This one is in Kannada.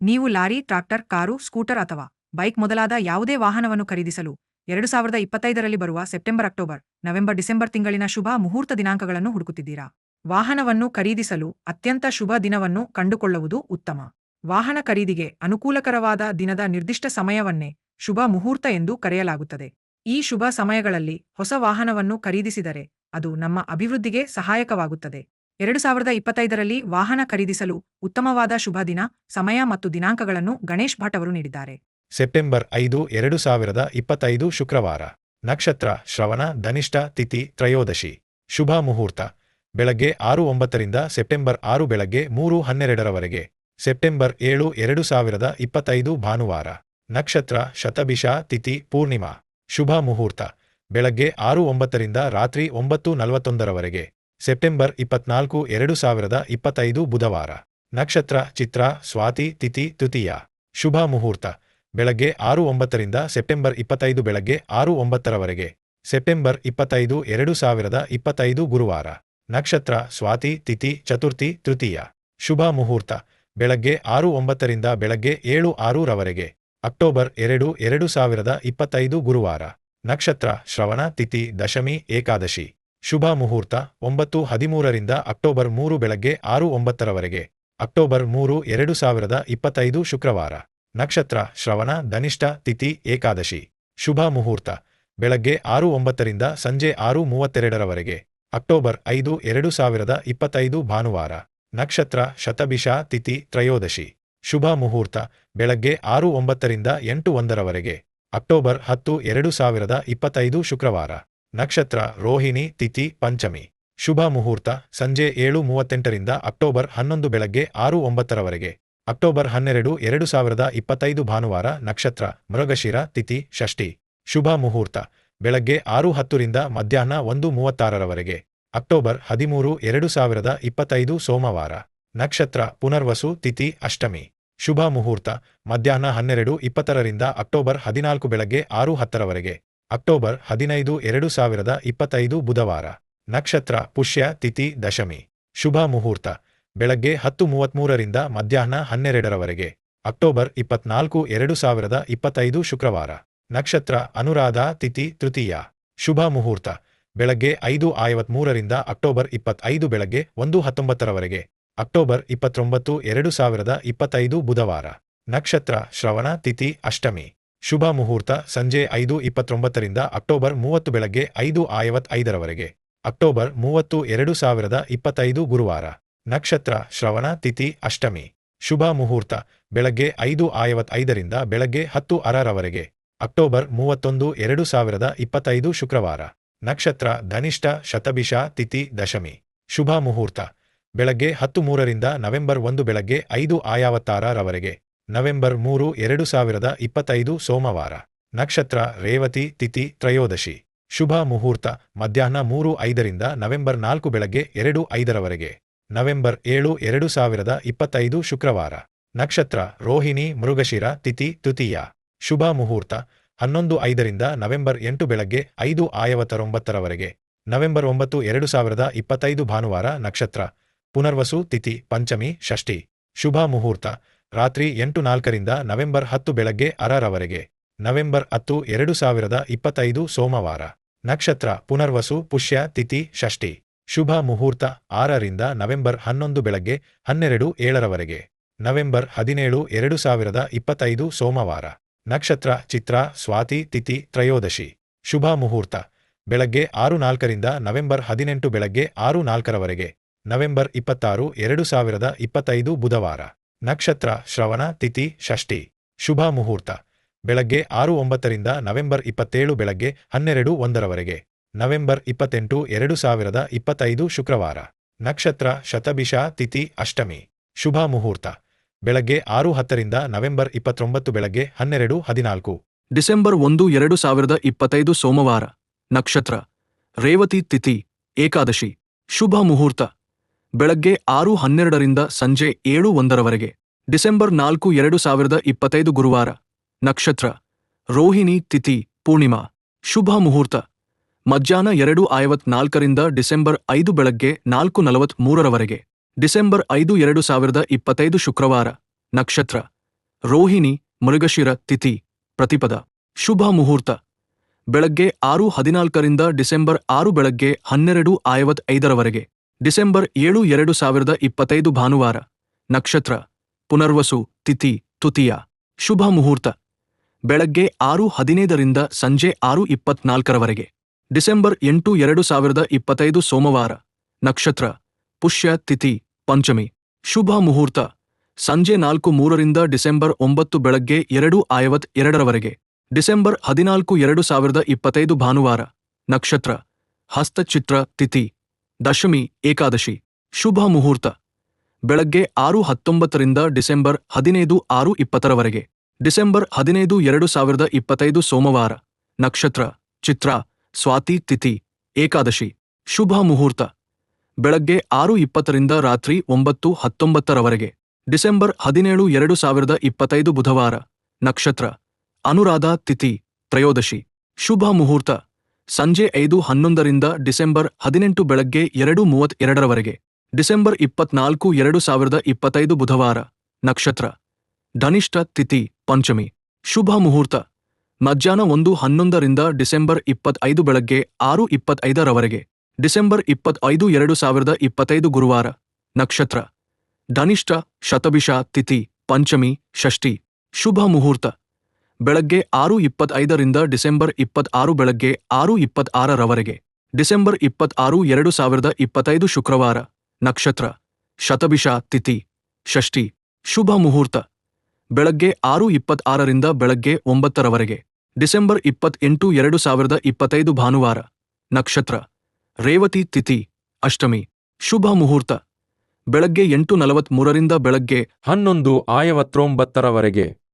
ನೀವು ಲಾರಿ, ಟ್ರಾಕ್ಟರ್, ಕಾರು, ಸ್ಕೂಟರ್ ಅಥವಾ ಬೈಕ್ ಮೊದಲಾದ ಯಾವುದೇ ವಾಹನವನ್ನು ಖರೀದಿಸಲು ಎರಡು ಸಾವಿರದ ಇಪ್ಪತ್ತೈದರಲ್ಲಿ ಬರುವ ಸೆಪ್ಟೆಂಬರ್, ಅಕ್ಟೋಬರ್, ನವೆಂಬರ್, ಡಿಸೆಂಬರ್ ತಿಂಗಳಿನ ಶುಭ ಮುಹೂರ್ತ ದಿನಾಂಕಗಳನ್ನು ಹುಡುಕುತ್ತಿದ್ದೀರಾ? ವಾಹನವನ್ನು ಖರೀದಿಸಲು ಅತ್ಯಂತ ಶುಭ ದಿನವನ್ನು ಕಂಡುಕೊಳ್ಳುವುದು ಉತ್ತಮ. ವಾಹನ ಖರೀದಿಗೆ ಅನುಕೂಲಕರವಾದ ದಿನದ ನಿರ್ದಿಷ್ಟ ಸಮಯವನ್ನೇ ಶುಭ ಮುಹೂರ್ತ ಎಂದು ಕರೆಯಲಾಗುತ್ತದೆ. ಈ ಶುಭ ಸಮಯಗಳಲ್ಲಿ ಹೊಸ ವಾಹನವನ್ನು ಖರೀದಿಸಿದರೆ ಅದು ನಮ್ಮ ಅಭಿವೃದ್ಧಿಗೆ ಸಹಾಯಕವಾಗುತ್ತದೆ. ಎರಡು ಸಾವಿರದ ಇಪ್ಪತ್ತೈದರಲ್ಲಿ ವಾಹನ ಖರೀದಿಸಲು ಉತ್ತಮವಾದ ಶುಭ ದಿನ, ಸಮಯ ಮತ್ತು ದಿನಾಂಕಗಳನ್ನು ಗಣೇಶ್ ಭಟ್ ಅವರು ನೀಡಿದ್ದಾರೆ. ಸೆಪ್ಟೆಂಬರ್ ಐದು, ಎರಡು ಸಾವಿರದ ಇಪ್ಪತ್ತೈದು ಶುಕ್ರವಾರ. ನಕ್ಷತ್ರ, ಶ್ರವಣ, ಧನಿಷ್ಠ, ತಿಥಿ, ತ್ರಯೋದಶಿ. ಶುಭ ಮುಹೂರ್ತ. ಬೆಳಗ್ಗೆ ಆರು ಒಂಬತ್ತರಿಂದ ಸೆಪ್ಟೆಂಬರ್ ಆರು ಬೆಳಗ್ಗೆ ಮೂರು ಹನ್ನೆರಡರವರೆಗೆ. ಸೆಪ್ಟೆಂಬರ್ ಏಳು, ಎರಡು ಸಾವಿರದ ಇಪ್ಪತ್ತೈದು ಭಾನುವಾರ. ನಕ್ಷತ್ರ, ಶತಭಿಷ, ತಿಥಿ, ಪೂರ್ಣಿಮಾ. ಶುಭ ಮುಹೂರ್ತ. ಬೆಳಗ್ಗೆ ಆರು ಒಂಬತ್ತರಿಂದ ರಾತ್ರಿ ಒಂಬತ್ತು ನಲವತ್ತೊಂದರವರೆಗೆ. ಸೆಪ್ಟೆಂಬರ್ ಇಪ್ಪತ್ನಾಲ್ಕು, ಎರಡು ಸಾವಿರದ ಇಪ್ಪತ್ತೈದು ಬುಧವಾರ. ನಕ್ಷತ್ರ, ಚಿತ್ರ, ಸ್ವಾತಿ, ತಿಥಿ, ತೃತೀಯ. ಶುಭ ಮುಹೂರ್ತ. ಬೆಳಗ್ಗೆ ಆರು ಒಂಬತ್ತರಿಂದ ಸೆಪ್ಟೆಂಬರ್ ಇಪ್ಪತ್ತೈದು ಬೆಳಗ್ಗೆ ಆರು ಒಂಬತ್ತರವರೆಗೆ. ಸೆಪ್ಟೆಂಬರ್ ಇಪ್ಪತ್ತೈದು, ಎರಡು ಸಾವಿರದ ಇಪ್ಪತ್ತೈದು ಗುರುವಾರ. ನಕ್ಷತ್ರ, ಸ್ವಾತಿ, ತಿಥಿ, ಚತುರ್ಥಿ, ತೃತೀಯ. ಶುಭ ಮುಹೂರ್ತ. ಬೆಳಗ್ಗೆ ಆರು ಒಂಬತ್ತರಿಂದ ಬೆಳಗ್ಗೆ ಏಳು ಆರು ರವರೆಗೆ ಅಕ್ಟೋಬರ್ ಎರಡು ಎರಡು ಸಾವಿರದ ಇಪ್ಪತ್ತೈದು ಗುರುವಾರ. ನಕ್ಷತ್ರ, ಶ್ರವಣ, ತಿಥಿ, ದಶಮಿ, ಏಕಾದಶಿ. ಶುಭ ಮುಹೂರ್ತ, ಒಂಬತ್ತು, ಹದಿಮೂರರಿಂದ ಅಕ್ಟೋಬರ್ ಮೂರು ಬೆಳಗ್ಗೆ ಆರು, ಒಂಬತ್ತರವರೆಗೆ. ಅಕ್ಟೋಬರ್ ಮೂರು, ಎರಡು ಸಾವಿರದ ಇಪ್ಪತ್ತೈದು ಶುಕ್ರವಾರ. ನಕ್ಷತ್ರ, ಶ್ರವಣ, ಧನಿಷ್ಠ, ತಿಥಿ, ಏಕಾದಶಿ. ಶುಭ ಮುಹೂರ್ತ, ಬೆಳಗ್ಗೆ ಆರು, ಒಂಬತ್ತರಿಂದ ಸಂಜೆ ಆರು, ಮೂವತ್ತೆರಡರವರೆಗೆ. ಅಕ್ಟೋಬರ್ ಐದು, ಎರಡು ಸಾವಿರದ ಇಪ್ಪತ್ತೈದು ಭಾನುವಾರ. ನಕ್ಷತ್ರ, ಶತಭಿಷ, ತಿಥಿ, ತ್ರಯೋದಶಿ. ಶುಭ ಮುಹೂರ್ತ, ಬೆಳಗ್ಗೆ ಆರು, ಒಂಬತ್ತರಿಂದ ಎಂಟು, ಒಂದರವರೆಗೆ. ಅಕ್ಟೋಬರ್ ಹತ್ತು, ಎರಡು ಸಾವಿರದ ಇಪ್ಪತ್ತೈದು ಶುಕ್ರವಾರ. ನಕ್ಷತ್ರ, ರೋಹಿಣಿ, ತಿಥಿ, ಪಂಚಮಿ. ಶುಭ ಮುಹೂರ್ತ, ಸಂಜೆ ಏಳು ಮೂವತ್ತೆಂಟರಿಂದ ಅಕ್ಟೋಬರ್ ಹನ್ನೊಂದು ಬೆಳಗ್ಗೆ ಆರು ಒಂಬತ್ತರವರೆಗೆ. ಅಕ್ಟೋಬರ್ ಹನ್ನೆರಡು, ಎರಡು ಸಾವಿರದ ಇಪ್ಪತ್ತೈದು ಭಾನುವಾರ, ನಕ್ಷತ್ರ, ಮೃಗಶಿರ, ತಿಥಿ, ಷಷ್ಠಿ. ಶುಭ ಮುಹೂರ್ತ, ಬೆಳಗ್ಗೆ ಆರು ಹತ್ತರಿಂದ ಮಧ್ಯಾಹ್ನ ಒಂದು ಮೂವತ್ತಾರರವರೆಗೆ. ಅಕ್ಟೋಬರ್ ಹದಿಮೂರು, ಎರಡು ಸಾವಿರದ ಇಪ್ಪತ್ತೈದು ಸೋಮವಾರ. ನಕ್ಷತ್ರ, ಪುನರ್ವಸು, ತಿಥಿ, ಅಷ್ಟಮಿ. ಶುಭ ಮುಹೂರ್ತ, ಮಧ್ಯಾಹ್ನ ಹನ್ನೆರಡು, ಇಪ್ಪತ್ತರರಿಂದ ಅಕ್ಟೋಬರ್ ಹದಿನಾಲ್ಕು ಬೆಳಗ್ಗೆ ಆರು ಹತ್ತರವರೆಗೆ. ಅಕ್ಟೋಬರ್ ಹದಿನೈದು, ಎರಡು ಸಾವಿರದ ಇಪ್ಪತ್ತೈದು ಬುಧವಾರ. ನಕ್ಷತ್ರ, ಪುಷ್ಯ, ತಿಥಿ, ದಶಮಿ. ಶುಭ ಮುಹೂರ್ತ. ಬೆಳಗ್ಗೆ ಹತ್ತು ಮೂವತ್ಮೂರರಿಂದ ಮಧ್ಯಾಹ್ನ ಹನ್ನೆರಡರವರೆಗೆ. ಅಕ್ಟೋಬರ್ ಇಪ್ಪತ್ನಾಲ್ಕು, ಎರಡು ಸಾವಿರದ ಇಪ್ಪತ್ತೈದು ಶುಕ್ರವಾರ. ನಕ್ಷತ್ರ, ಅನುರಾಧ, ತಿಥಿ, ತೃತೀಯ. ಶುಭ ಮುಹೂರ್ತ. ಬೆಳಗ್ಗೆ ಐದು ಐವತ್ಮೂರರಿಂದ ಅಕ್ಟೋಬರ್ ಇಪ್ಪತ್ತೈದು ಬೆಳಗ್ಗೆ ಒಂದು ಹತ್ತೊಂಬತ್ತರವರೆಗೆ. ಅಕ್ಟೋಬರ್ ಇಪ್ಪತ್ತೊಂಬತ್ತು, ಎರಡು ಸಾವಿರದ ಇಪ್ಪತ್ತೈದು ಬುಧವಾರ. ನಕ್ಷತ್ರ, ಶ್ರವಣ, ತಿಥಿ, ಅಷ್ಟಮಿ. ಶುಭ ಮುಹೂರ್ತ ಸಂಜೆ ಐದು ಇಪ್ಪತ್ತೊಂಬತ್ತರಿಂದ ಅಕ್ಟೋಬರ್ ಮೂವತ್ತು ಬೆಳಗ್ಗೆ ಐದು ಐವತ್ತೈದರವರೆಗೆ. ಅಕ್ಟೋಬರ್ ಮೂವತ್ತು ಎರಡು ಸಾವಿರದ ಇಪ್ಪತ್ತೈದು ಗುರುವಾರ. ನಕ್ಷತ್ರ, ಶ್ರವಣ, ತಿಥಿ, ಅಷ್ಟಮಿ. ಶುಭ ಮುಹೂರ್ತ ಬೆಳಗ್ಗೆ ಐದು ಐವತ್ತೈದರಿಂದ ಬೆಳಗ್ಗೆ ಹತ್ತು ಅರರವರೆಗೆ ಅಕ್ಟೋಬರ್ ಮೂವತ್ತೊಂದು ಎರಡು ಸಾವಿರದ ಇಪ್ಪತ್ತೈದು ಶುಕ್ರವಾರ. ನಕ್ಷತ್ರ, ಧನಿಷ್ಠ, ಶತಭಿಷ, ತಿಥಿ, ದಶಮಿ. ಶುಭ ಮುಹೂರ್ತ ಬೆಳಗ್ಗೆ ಹತ್ತು ಮೂರರಿಂದ ನವೆಂಬರ್ ಒಂದು ಬೆಳಗ್ಗೆ ಐದು ಆಯಾವತ್ತಾರರವರೆಗೆ ನವೆಂಬರ್ ಮೂರು, ಎರಡು ಸಾವಿರದ ಇಪ್ಪತ್ತೈದು ಸೋಮವಾರ. ನಕ್ಷತ್ರ, ರೇವತಿ, ತಿಥಿ, ತ್ರಯೋದಶಿ. ಶುಭ ಮುಹೂರ್ತ, ಮಧ್ಯಾಹ್ನ ಮೂರು, ಐದರಿಂದ ನವೆಂಬರ್ ನಾಲ್ಕು ಬೆಳಗ್ಗೆ ಎರಡು, ಐದರವರೆಗೆ. ನವೆಂಬರ್ ಏಳು, ಎರಡು ಸಾವಿರದ ಇಪ್ಪತ್ತೈದು ಶುಕ್ರವಾರ. ನಕ್ಷತ್ರ, ರೋಹಿಣಿ, ಮೃಗಶಿರ, ತಿಥಿ, ತೃತೀಯ. ಶುಭ ಮುಹೂರ್ತ, ಹನ್ನೊಂದು, ಐದರಿಂದ ನವೆಂಬರ್ ಎಂಟು ಬೆಳಗ್ಗೆ ಐದು ಆಯವತ್ತರೊಂಬತ್ತರವರೆಗೆ ನವೆಂಬರ್ ಒಂಬತ್ತು, ಎರಡು ಸಾವಿರದ ಇಪ್ಪತ್ತೈದು ಭಾನುವಾರ ನಕ್ಷತ್ರ. ಪುನರ್ವಸು, ತಿಥಿ, ಪಂಚಮಿ, ಷಷ್ಠಿ. ಶುಭ ಮುಹೂರ್ತ ರಾತ್ರಿ ಎಂಟು ನಾಲ್ಕರಿಂದ ನವೆಂಬರ್ ಹತ್ತು ಬೆಳಗ್ಗೆ ಅರರವರೆಗೆ ನವೆಂಬರ್ ಹತ್ತು, ಎರಡು ಸಾವಿರದ ಇಪ್ಪತ್ತೈದು ಸೋಮವಾರ. ನಕ್ಷತ್ರ, ಪುನರ್ವಸು, ಪುಷ್ಯ, ತಿಥಿ, ಷಷ್ಠಿ. ಶುಭ ಮುಹೂರ್ತ, ಆರರಿಂದ ನವೆಂಬರ್ ಹನ್ನೊಂದು ಬೆಳಗ್ಗೆ ಹನ್ನೆರಡು, ಏಳರವರೆಗೆ. ನವೆಂಬರ್ ಹದಿನೇಳು, ಎರಡು ಸಾವಿರದ ಇಪ್ಪತ್ತೈದು ಸೋಮವಾರ. ನಕ್ಷತ್ರ, ಚಿತ್ರ, ಸ್ವಾತಿ, ತಿಥಿ, ತ್ರಯೋದಶಿ. ಶುಭ ಮುಹೂರ್ತ. ಬೆಳಗ್ಗೆ ಆರು ನಾಲ್ಕರಿಂದ ನವೆಂಬರ್ ಹದಿನೆಂಟು ಬೆಳಗ್ಗೆ ಆರು ನಾಲ್ಕರವರೆಗೆ. ನವೆಂಬರ್ ಇಪ್ಪತ್ತಾರು, ಎರಡು ಸಾವಿರದ ಇಪ್ಪತ್ತೈದು ಬುಧವಾರ. ನಕ್ಷತ್ರ, ಶ್ರವಣ, ತಿಥಿ, ಷಷ್ಠಿ, ಶುಭ ಮುಹೂರ್ತ. ಬೆಳಗ್ಗೆ ಆರು ಒಂಬತ್ತರಿಂದ ನವೆಂಬರ್ ಇಪ್ಪತ್ತೇಳು ಬೆಳಗ್ಗೆ ಹನ್ನೆರಡು ಒಂದರವರೆಗೆ. ನವೆಂಬರ್ ಇಪ್ಪತ್ತೆಂಟು ಎರಡು ಸಾವಿರದ ಇಪ್ಪತ್ತೈದು ಶುಕ್ರವಾರ. ನಕ್ಷತ್ರ, ಶತಭಿಷ, ತಿಥಿ, ಅಷ್ಟಮಿ, ಶುಭ ಮುಹೂರ್ತ. ಬೆಳಗ್ಗೆ ಆರು ಹತ್ತರಿಂದ ನವೆಂಬರ್ ಇಪ್ಪತ್ತೊಂಬತ್ತು ಬೆಳಗ್ಗೆ ಹನ್ನೆರಡು ಹದಿನಾಲ್ಕು. ಡಿಸೆಂಬರ್ ಒಂದು, ಎರಡು ಸಾವಿರದ ಇಪ್ಪತ್ತೈದು ಸೋಮವಾರ. ನಕ್ಷತ್ರ, ರೇವತಿ, ತಿಥಿ, ಏಕಾದಶಿ, ಶುಭ ಮುಹೂರ್ತ. ಬೆಳಗ್ಗೆ ಆರು ಹನ್ನೆರಡರಿಂದ ಸಂಜೆ ಏಳು ಒಂದರವರೆಗೆ. ಡಿಸೆಂಬರ್ ನಾಲ್ಕು ಎರಡು ಸಾವಿರದ ಇಪ್ಪತ್ತೈದು ಗುರುವಾರ. ನಕ್ಷತ್ರ. ರೋಹಿಣಿ ತಿಥಿ, ಪೂರ್ಣಿಮಾ. ಶುಭ ಮುಹೂರ್ತ. ಮಧ್ಯಾಹ್ನ ಎರಡು ಐವತ್ನಾಲ್ಕರಿಂದ ಡಿಸೆಂಬರ್ ಐದು ಬೆಳಗ್ಗೆ ನಾಲ್ಕು ನಲವತ್ಮೂರರವರೆಗೆ. ಡಿಸೆಂಬರ್ ಐದು ಎರಡು ಸಾವಿರದ ಇಪ್ಪತ್ತೈದು ಶುಕ್ರವಾರ. ನಕ್ಷತ್ರ. ರೋಹಿಣಿ, ಮೃಗಶಿರ ತಿಥಿ, ಪ್ರತಿಪದ. ಶುಭ ಮುಹೂರ್ತ. ಬೆಳಗ್ಗೆ ಆರು ಹದಿನಾಲ್ಕರಿಂದ ಡಿಸೆಂಬರ್ ಆರು ಬೆಳಗ್ಗೆ ಹನ್ನೆರಡು ಐವತ್ ಐದರವರೆಗೆ ಡಿಸೆಂಬರ್ ಏಳು ಎರಡು ಸಾವಿರದ ಇಪ್ಪತ್ತೈದು ಭಾನುವಾರ, ನಕ್ಷತ್ರ, ಪುನರ್ವಸು, ತಿಥಿ, ತುತಿಯ, ಶುಭ ಮುಹೂರ್ತ. ಬೆಳಗ್ಗೆ ಆರು ಹದಿನೈದರಿಂದ ಸಂಜೆ ಆರು ಇಪ್ಪತ್ನಾಲ್ಕರವರೆಗೆ. ಡಿಸೆಂಬರ್ ಎಂಟು ಎರಡು ಸಾವಿರದ ಇಪ್ಪತ್ತೈದು ಸೋಮವಾರ, ನಕ್ಷತ್ರ, ಪುಷ್ಯ, ತಿಥಿ, ಪಂಚಮಿ, ಶುಭ ಮುಹೂರ್ತ. ಸಂಜೆ ನಾಲ್ಕು ಮೂರರಿಂದ ಡಿಸೆಂಬರ್ ಒಂಬತ್ತು ಬೆಳಗ್ಗೆ ಎರಡು ಐವತ್ ಎರಡರವರೆಗೆ. ಡಿಸೆಂಬರ್ ಹದಿನಾಲ್ಕು ಎರಡು ಸಾವಿರದ ಇಪ್ಪತ್ತೈದು ಭಾನುವಾರ, ನಕ್ಷತ್ರ, ಹಸ್ತಚಿತ್ರ, ತಿಥಿ ದಶಮಿ ಏಕಾದಶಿ, ಶುಭ ಮುಹೂರ್ತ, ಬೆಳಗ್ಗೆ ಆರು ಹತ್ತೊಂಬತ್ತರಿಂದ ಡಿಸೆಂಬರ್ ಹದಿನೈದು ಆರು ಇಪ್ಪತ್ತರವರೆಗೆ, ಡಿಸೆಂಬರ್ ಹದಿನೈದು ಎರಡು ಸಾವಿರದ ಇಪ್ಪತ್ತೈದು ಸೋಮವಾರ, ನಕ್ಷತ್ರ, ಚಿತ್ರ, ಸ್ವಾತಿ, ತಿಥಿ, ಏಕಾದಶಿ, ಶುಭ ಮುಹೂರ್ತ, ಬೆಳಗ್ಗೆ ಆರು ಇಪ್ಪತ್ತರಿಂದ ರಾತ್ರಿ ಒಂಬತ್ತು ಹತ್ತೊಂಬತ್ತರವರೆಗೆ, ಡಿಸೆಂಬರ್ ಹದಿನೇಳು ಎರಡು ಸಾವಿರದ ಇಪ್ಪತ್ತೈದು ಬುಧವಾರ, ನಕ್ಷತ್ರ, ಅನುರಾಧ ತಿಥಿ, ತ್ರಯೋದಶಿ, ಶುಭ ಮುಹೂರ್ತ. ಸಂಜೆ ಐದು ಹನ್ನೊಂದರಿಂದ ಡಿಸೆಂಬರ್ ಹದಿನೆಂಟು ಬೆಳಗ್ಗೆ ಎರಡು ಮೂವತ್ ಎರಡರವರೆಗೆ ಡಿಸೆಂಬರ್ ಇಪ್ಪತ್ನಾಲ್ಕು ಎರಡು ಸಾವಿರದ ಇಪ್ಪತ್ತೈದು ಬುಧವಾರ. ನಕ್ಷತ್ರ. ಧನಿಷ್ಠ ತಿಥಿ ಪಂಚಮಿ. ಶುಭ ಮುಹೂರ್ತ. ಮಧ್ಯಾಹ್ನ ಒಂದು ಹನ್ನೊಂದರಿಂದ ಡಿಸೆಂಬರ್ ಇಪ್ಪತ್ತೈದು ಬೆಳಗ್ಗೆ ಆರು ಇಪ್ಪತ್ತೈದರವರೆಗೆ. ಡಿಸೆಂಬರ್ ಇಪ್ಪತ್ತೈದು ಎರಡು ಸಾವಿರದ ಇಪ್ಪತ್ತೈದು ಗುರುವಾರ. ನಕ್ಷತ್ರ. ಧನಿಷ್ಠ ಶತಭಿಷ ತಿಥಿ ಪಂಚಮಿ ಷಷ್ಠಿ. ಶುಭ ಮುಹೂರ್ತ. ಬೆಳಗ್ಗೆ ಆರು ಇಪ್ಪತ್ತೈದರಿಂದ ಡಿಸೆಂಬರ್ ಇಪ್ಪತ್ತಾರು ಬೆಳಗ್ಗೆ ಆರು ಇಪ್ಪತ್ತಾರರವರೆಗೆ. ಡಿಸೆಂಬರ್ ಇಪ್ಪತ್ತಾರು, ಎರಡು ಸಾವಿರದ ಇಪ್ಪತ್ತೈದು ಶುಕ್ರವಾರ. ನಕ್ಷತ್ರ. ಶತಭಿಷ ತಿಥಿ. ಷಷ್ಠಿ. ಶುಭ ಮುಹೂರ್ತ. ಬೆಳಗ್ಗೆ ಆರು ಇಪ್ಪತ್ತಾರರಿಂದ ಬೆಳಗ್ಗೆ ಒಂಬತ್ತರವರೆಗೆ. ಡಿಸೆಂಬರ್ ಇಪ್ಪತ್ತೆಂಟು, ಎರಡು ಸಾವಿರದ ಇಪ್ಪತ್ತೈದು ಭಾನುವಾರ. ನಕ್ಷತ್ರ. ರೇವತಿ ತಿಥಿ. ಅಷ್ಟಮಿ. ಶುಭ ಮುಹೂರ್ತ. ಬೆಳಗ್ಗೆ ಎಂಟು ನಲವತ್ಮೂರರಿಂದ ಬೆಳಗ್ಗೆ ಹನ್ನೊಂದು ಐವತ್ತೊಂಬತ್ತರವರೆಗೆ